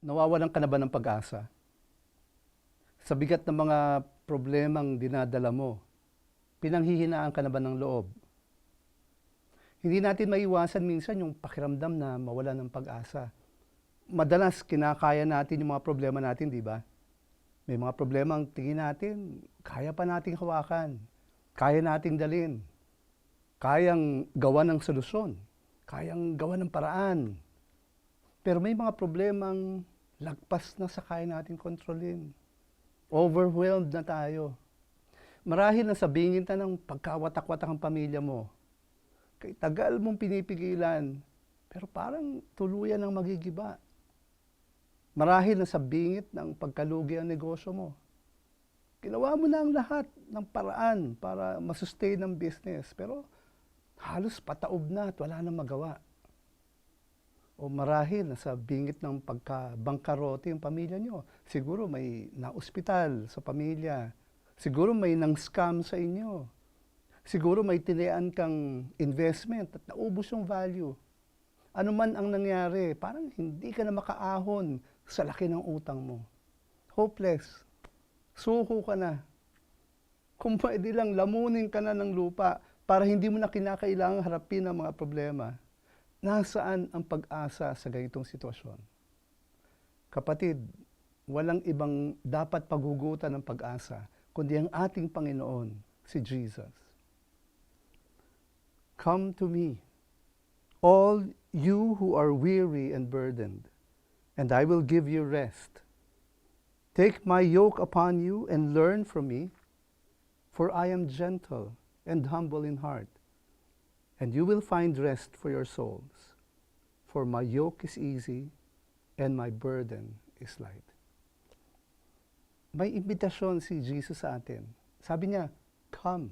Nawawalan ka na ba ng pag-asa? Sa bigat ng mga problemang dinadala mo, pinanghihinaan ka na ba ng loob? Hindi natin maiwasan minsan yung pakiramdam na mawala ng pag-asa. Madalas kinakaya natin yung mga problema natin, di ba? May mga problema ang tingin natin, kaya pa nating hawakan, kaya nating dalin, kayang gawa ng solusyon, kayang gawa ng paraan. Pero may mga problemang lagpas na sa kaya natin kontrolin. Overwhelmed na tayo. Marahil na sabingin ta ng pagkawatak-watak ang pamilya mo. Kay tagal mong pinipigilan, pero parang tuluyan ang magigiba. Marahil na sa bingit ng pagkalugi ang negosyo mo. Ginawa mo na ang lahat ng paraan para masustain ang business, pero halos pataob na at wala nang magawa. O marahil nasa bingit ng pagkabangkarote yung pamilya nyo. Siguro may na-ospital sa pamilya. Siguro may nang-scam sa inyo. Siguro may tinayaan kang investment at naubos yung value. Ano man ang nangyari, parang hindi ka na makaahon sa laki ng utang mo. Hopeless. Suko ka na. Kung pwede lang, lamunin ka na ng lupa para hindi mo na kinakailangang harapin ang mga problema. Nasaan ang pag-asa sa ganitong sitwasyon? Kapatid, walang ibang dapat paghugutan ng pag-asa kundi ang ating Panginoon, si Jesus. Come to me, all you who are weary and burdened, and I will give you rest. Take my yoke upon you and learn from me, for I am gentle and humble in heart, and you will find rest for your souls. For my yoke is easy and my burden is light. May imbitasyon si Jesus sa atin. Sabi niya, come.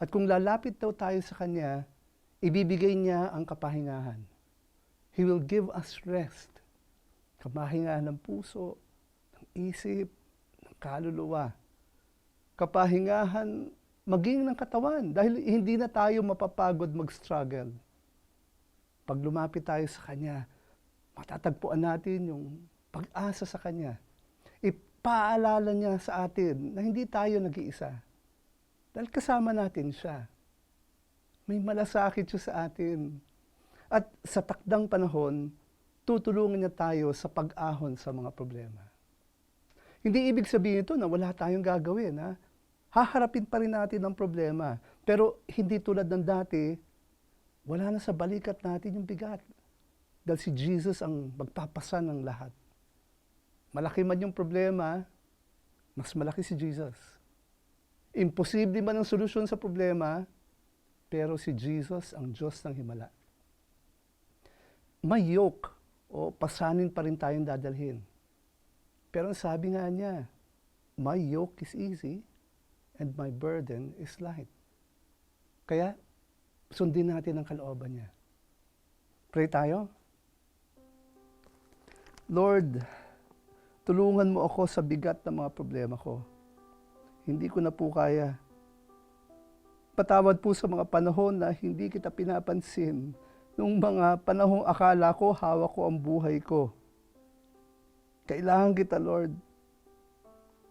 At kung lalapit daw tayo sa Kanya, ibibigay niya ang kapahingahan. He will give us rest. Kapahingahan ng puso, ng isip, ng kaluluwa. Kapahingahan maging ng katawan dahil hindi na tayo mapapagod mag-struggle. Pag lumapit tayo sa Kanya, matatagpuan natin yung pag-asa sa Kanya. Ipaalala niya sa atin na hindi tayo nag-iisa. Dahil kasama natin siya. May malasakit siya sa atin. At sa takdang panahon, tutulungan niya tayo sa pag-ahon sa mga problema. Hindi ibig sabihin ito na wala tayong gagawin. Ha? Haharapin pa rin natin ang problema. Pero hindi tulad ng dati, wala na sa balikat natin yung bigat. Dahil si Jesus ang magpapasan ng lahat. Malaki man yung problema, mas malaki si Jesus. Imposible man ang solusyon sa problema, pero si Jesus ang Diyos ng Himala. May yoke o pasanin pa rin tayong dadalhin. Pero ang sabi nga niya, my yoke is easy and my burden is light. Kaya, sundin natin ang kalooban niya. Pray tayo. Lord, tulungan mo ako sa bigat ng mga problema ko. Hindi ko na po kaya. Patawad po sa mga panahon na hindi kita pinapansin. Nung mga panahong akala ko, hawak ko ang buhay ko. Kailangan kita, Lord.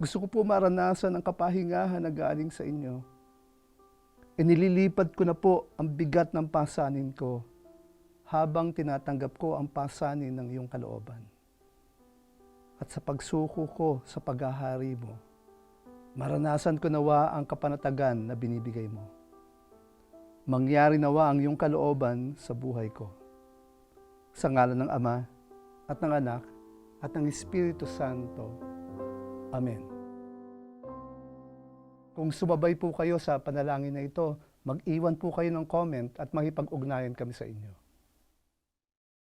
Gusto ko po maranasan ang kapahingahan na galing sa inyo. Inililipad ko na po ang bigat ng pasanin ko habang tinatanggap ko ang pasanin ng iyong kalooban. At sa pagsuko ko sa paghahari mo, maranasan ko nawa ang kapanatagan na binibigay mo. Mangyari nawa ang iyong kalooban sa buhay ko. Sa ngalan ng Ama at ng Anak at ng Espiritu Santo. Amen. Kung sumabay po kayo sa panalangin na ito, mag-iwan po kayo ng comment at makipag-ugnayan kami sa inyo.